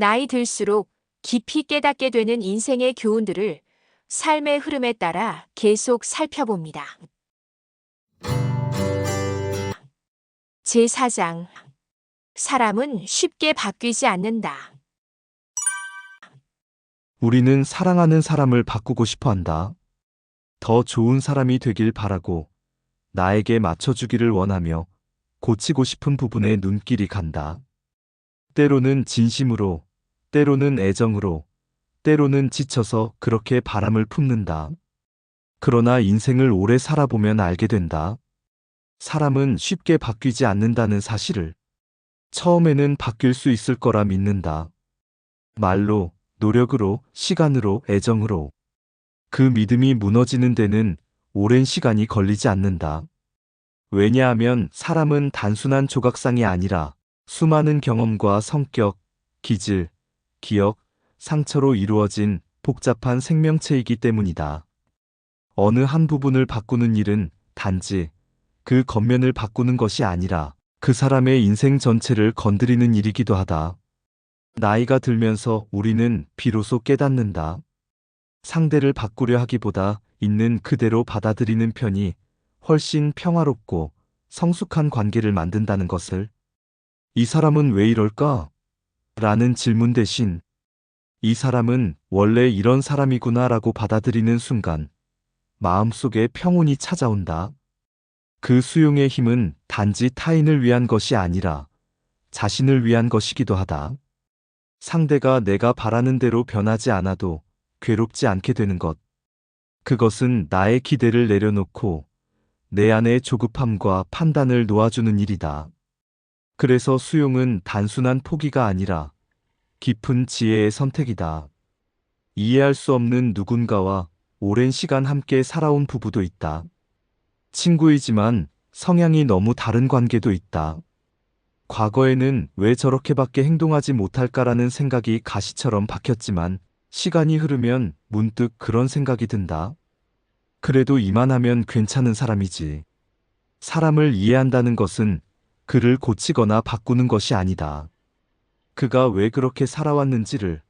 나이 들수록 깊이 깨닫게 되는 인생의 교훈들을 삶의 흐름에 따라 계속 살펴봅니다. 제4장 사람은 쉽게 바뀌지 않는다. 우리는 사랑하는 사람을 바꾸고 싶어 한다. 더 좋은 사람이 되길 바라고 나에게 맞춰주기를 원하며 고치고 싶은 부분에 눈길이 간다. 때로는 진심으로, 때로는 애정으로, 때로는 지쳐서 그렇게 바람을 품는다. 그러나 인생을 오래 살아보면 알게 된다. 사람은 쉽게 바뀌지 않는다는 사실을. 처음에는 바뀔 수 있을 거라 믿는다. 말로, 노력으로, 시간으로, 애정으로. 그 믿음이 무너지는 데는 오랜 시간이 걸리지 않는다. 왜냐하면 사람은 단순한 조각상이 아니라 수많은 경험과 성격, 기질, 기억, 상처로 이루어진 복잡한 생명체이기 때문이다. 어느 한 부분을 바꾸는 일은 단지 그 겉면을 바꾸는 것이 아니라 그 사람의 인생 전체를 건드리는 일이기도 하다. 나이가 들면서 우리는 비로소 깨닫는다. 상대를 바꾸려 하기보다 있는 그대로 받아들이는 편이 훨씬 평화롭고 성숙한 관계를 만든다는 것을. 이 사람은 왜 이럴까? 라는 질문 대신 이 사람은 원래 이런 사람이구나 라고 받아들이는 순간 마음속에 평온이 찾아온다. 그 수용의 힘은 단지 타인을 위한 것이 아니라 자신을 위한 것이기도 하다. 상대가 내가 바라는 대로 변하지 않아도 괴롭지 않게 되는 것. 그것은 나의 기대를 내려놓고 내 안의 조급함과 판단을 놓아주는 일이다. 그래서 수용은 단순한 포기가 아니라 깊은 지혜의 선택이다. 이해할 수 없는 누군가와 오랜 시간 함께 살아온 부부도 있다. 친구이지만 성향이 너무 다른 관계도 있다. 과거에는 왜 저렇게밖에 행동하지 못할까라는 생각이 가시처럼 박혔지만 시간이 흐르면 문득 그런 생각이 든다. 그래도 이만하면 괜찮은 사람이지. 사람을 이해한다는 것은 그를 고치거나 바꾸는 것이 아니다. 그가 왜 그렇게 살아왔는지를,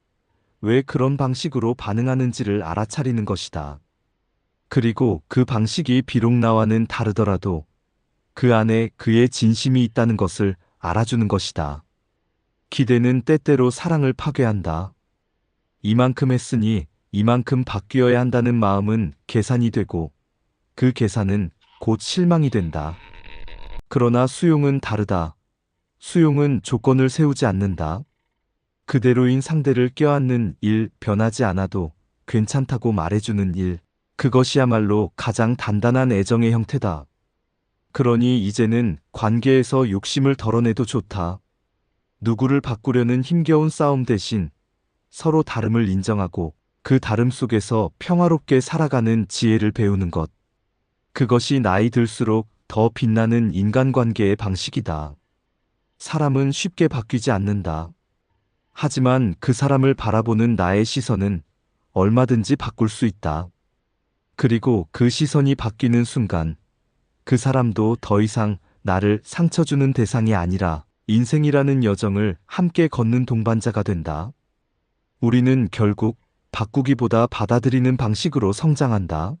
왜 그런 방식으로 반응하는지를 알아차리는 것이다. 그리고 그 방식이 비록 나와는 다르더라도 그 안에 그의 진심이 있다는 것을 알아주는 것이다. 기대는 때때로 사랑을 파괴한다. 이만큼 했으니 이만큼 바뀌어야 한다는 마음은 계산이 되고 그 계산은 곧 실망이 된다. 그러나 수용은 다르다. 수용은 조건을 세우지 않는다. 그대로인 상대를 껴안는 일, 변하지 않아도 괜찮다고 말해주는 일, 그것이야말로 가장 단단한 애정의 형태다. 그러니 이제는 관계에서 욕심을 덜어내도 좋다. 누구를 바꾸려는 힘겨운 싸움 대신 서로 다름을 인정하고 그 다름 속에서 평화롭게 살아가는 지혜를 배우는 것. 그것이 나이 들수록 더 빛나는 인간관계의 방식이다. 사람은 쉽게 바뀌지 않는다. 하지만 그 사람을 바라보는 나의 시선은 얼마든지 바꿀 수 있다. 그리고 그 시선이 바뀌는 순간 그 사람도 더 이상 나를 상처 주는 대상이 아니라 인생이라는 여정을 함께 걷는 동반자가 된다. 우리는 결국 바꾸기보다 받아들이는 방식으로 성장한다.